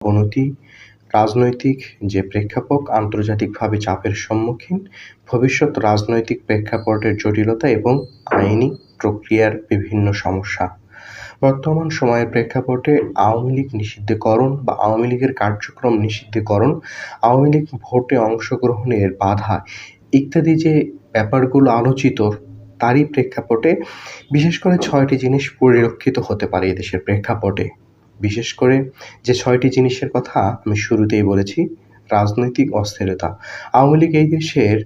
অবনতি, রাজনৈতিক যে প্রেক্ষাপট আন্তর্জাতিকভাবে চাপের সম্মুখীন, ভবিষ্যৎ রাজনৈতিক প্রেক্ষাপটের জটিলতা এবং আইনি প্রক্রিয়ার বিভিন্ন সমস্যা। বর্তমান সময়ের প্রেক্ষাপটে আওয়ামী লীগ নিষিদ্ধকরণ বা আওয়ামী লীগের কার্যক্রম নিষিদ্ধকরণ, আওয়ামী লীগ ভোটে অংশগ্রহণের বাধা ইত্যাদি যে ব্যাপারগুলো আলোচিত, তারই প্রেক্ষাপটে বিশেষ করে ছয়টি জিনিস পরিলক্ষিত হতে পারে এদেশের প্রেক্ষাপটে। বিশেষ করে যে ছয়টি জিনিসের কথা আমি শুরুতেই বলেছি, রাজনৈতিক অস্থিরতা। আওয়ামী লীগ এই দেশের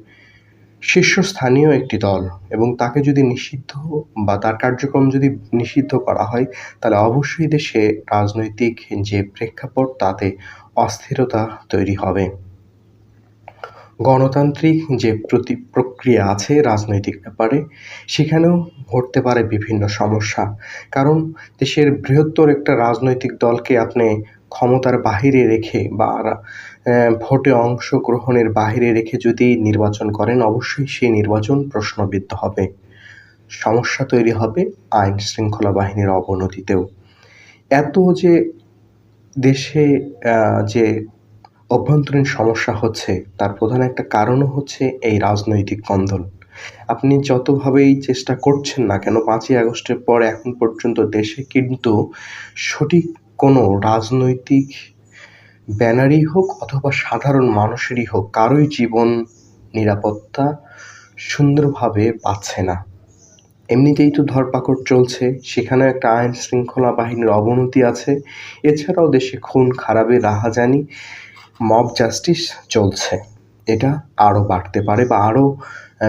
শীর্ষস্থানীয় একটি দল এবং তাকে যদি নিষিদ্ধ বা তার কার্যক্রম যদি নিষিদ্ধ করা হয়, তাহলে অবশ্যই দেশে রাজনৈতিক যে প্রেক্ষাপট, তাতে অস্থিরতা তৈরি হবে। গণতান্ত্রিক যে প্রতি, প্রক্রিয়া আছে রাজনৈতিক ব্যাপারে, সেখানেও ঘটতে পারে বিভিন্ন সমস্যা। কারণ দেশের বৃহত্তর একটা রাজনৈতিক দলকে আপনি ক্ষমতার বাহিরে রেখে বা ভোটে অংশগ্রহণের বাহিরে রেখে যদি নির্বাচন করেন, অবশ্যই সেই নির্বাচন প্রশ্নবিদ্ধ হবে। সমস্যা তৈরি হবে আইন শৃঙ্খলা বাহিনীর অবনতিতেও। এত যে দেশে যে অভ্যন্তরীণ সমস্যা হচ্ছে, তার প্রধান একটা কারণও হচ্ছে এই রাজনৈতিক কন্দল। আপনি যতভাবেই চেষ্টা করছেন না কেন, পাঁচই আগস্টের পর এখন পর্যন্ত দেশে কিন্তু সঠিক কোনো রাজনৈতিক ব্যানারই হোক অথবা সাধারণ মানুষেরই হোক, কারোই জীবন নিরাপত্তা সুন্দরভাবে পাচ্ছে না। এমনিতেই তো ধরপাকড় চলছে সেখানে একটা আইন শৃঙ্খলা বাহিনীর অবনতি আছে। এছাড়াও দেশে খুন খারাপে রাহাজানি মব জাস্টিস চলছে। এটা আরও বাড়তে পারে বা আরও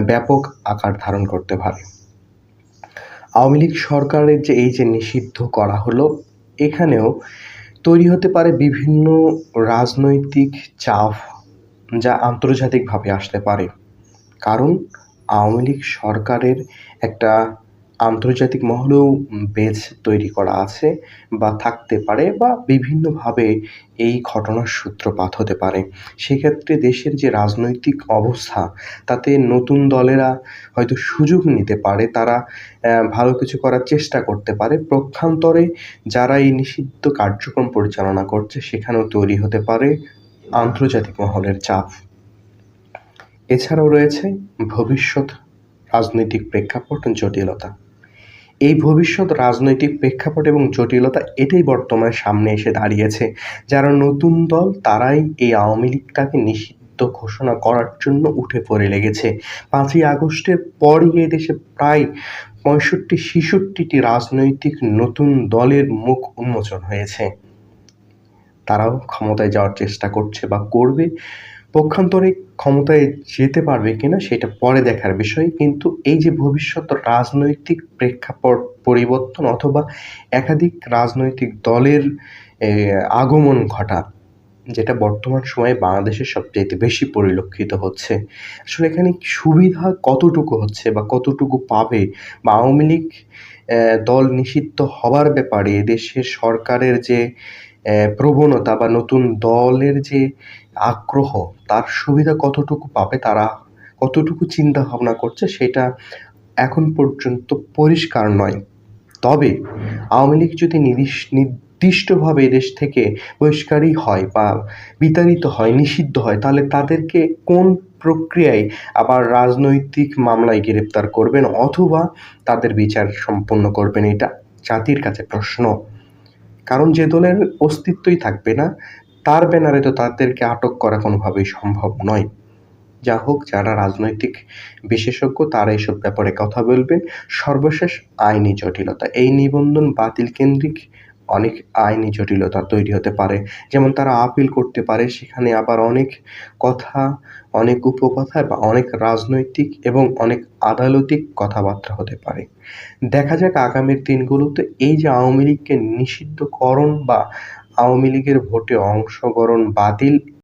ব্যাপক আকার ধারণ করতে পারে। আওয়ামী লীগ সরকারের যে এই যে নিষিদ্ধ করা হলো, এখানেও তৈরি হতে পারে বিভিন্ন রাজনৈতিক চাপ যা আন্তর্জাতিকভাবে আসতে পারে। কারণ আওয়ামী লীগ সরকারের একটা আন্তর্জাতিক মহলেও বেজ তৈরি করা আছে বা থাকতে পারে বা বিভিন্নভাবে এই ঘটনার সূত্রপাত হতে পারে। সেক্ষেত্রে দেশের যে রাজনৈতিক অবস্থা, তাতে নতুন দলেরা হয়তো সুযোগ নিতে পারে, তারা ভালো কিছু করার চেষ্টা করতে পারে। প্রক্ষান্তরে যারা এই নিষিদ্ধ কার্যক্রম পরিচালনা করছে, সেখানেও তৈরি হতে পারে আন্তর্জাতিক মহলের চাপ। এছাড়াও রয়েছে ভবিষ্যৎ রাজনৈতিক প্রেক্ষাপট জটিলতা। এই ভবিষ্যৎ রাজনৈতিক প্রেক্ষাপট এবং জটিলতা এটাই বর্তমানে সামনে এসে দাঁড়িয়েছে। যারা নতুন দল, তারাই এই আওয়ামী লীগটাকে নিষিদ্ধ ঘোষণা করার জন্য উঠে পড়ে লেগেছে। পাঁচই আগস্টের পরই এ দেশে প্রায় পঁয়ষট্টি, ছেষট্টিটি রাজনৈতিক নতুন দলের মুখ উন্মোচন হয়েছে। তারাও ক্ষমতায় যাওয়ার চেষ্টা করছে বা করবে। পক্ষান্তরে ক্ষমতায় যেতে পারবে কিনা সেটা পরে দেখার বিষয়, কিন্তু এই যে ভবিষ্যৎ রাজনৈতিক প্রেক্ষাপট পরিবর্তন অথবা একাধিক রাজনৈতিক দলের আগমন ঘটা, যেটা বর্তমান সময়ে বাংলাদেশের সবচাইতে বেশি পরিলক্ষিত হচ্ছে। আসলে এখানে সুবিধা কতটুকু হচ্ছে বা কতটুকু পাবে বা আওয়ামী লীগ দল নিষিদ্ধ হওয়ার ব্যাপারে দেশের সরকারের যে প্রবণতা বা নতুন দলের যে আগ্রহ, তার সুবিধা কতটুকু পাবে, তারা কতটুকু চিন্তা ভাবনা করছে, সেটা এখন পর্যন্ত পরিষ্কার নয়। তবে আওয়ামী লীগ যদি নির্দিষ্টভাবে দেশ থেকে বহিষ্কারই হয় বা বিতাড়িত হয়, নিষিদ্ধ হয়, তাহলে তাদেরকে কোন প্রক্রিয়ায় আবার রাজনৈতিক মামলায় গ্রেপ্তার করবেন অথবা তাদের বিচার সম্পন্ন করবেন, এটা জাতির কাছে প্রশ্ন। কারণ যে দলের অস্তিত্বই থাকবে না, তার ব্যানারে তো তাদেরকে আটক করা কোনোভাবেই সম্ভব নয়। যা হোক, যারা রাজনৈতিক বিশেষজ্ঞ, তারা এসব ব্যাপারে কথা বলবেন সর্বশেষ আইনি জটিলতা। এই নিবন্ধন বাতিল কেন্দ্রিক অনেক আইনি জটিলতা তৈরি হতে পারে। যেমন তারা আপিল করতে পারে, সেখানে আবার অনেক কথা, অনেক উপকথা বা অনেক রাজনৈতিক এবং অনেক আদালতিক কথাবার্তা হতে পারে। দেখা যাক আগামীর দিনগুলোতে এই যে আওয়ামী লীগকে নিষিদ্ধকরণ বা আওয়ামী লীগের ভোটে অংশগ্রহণ বাতিল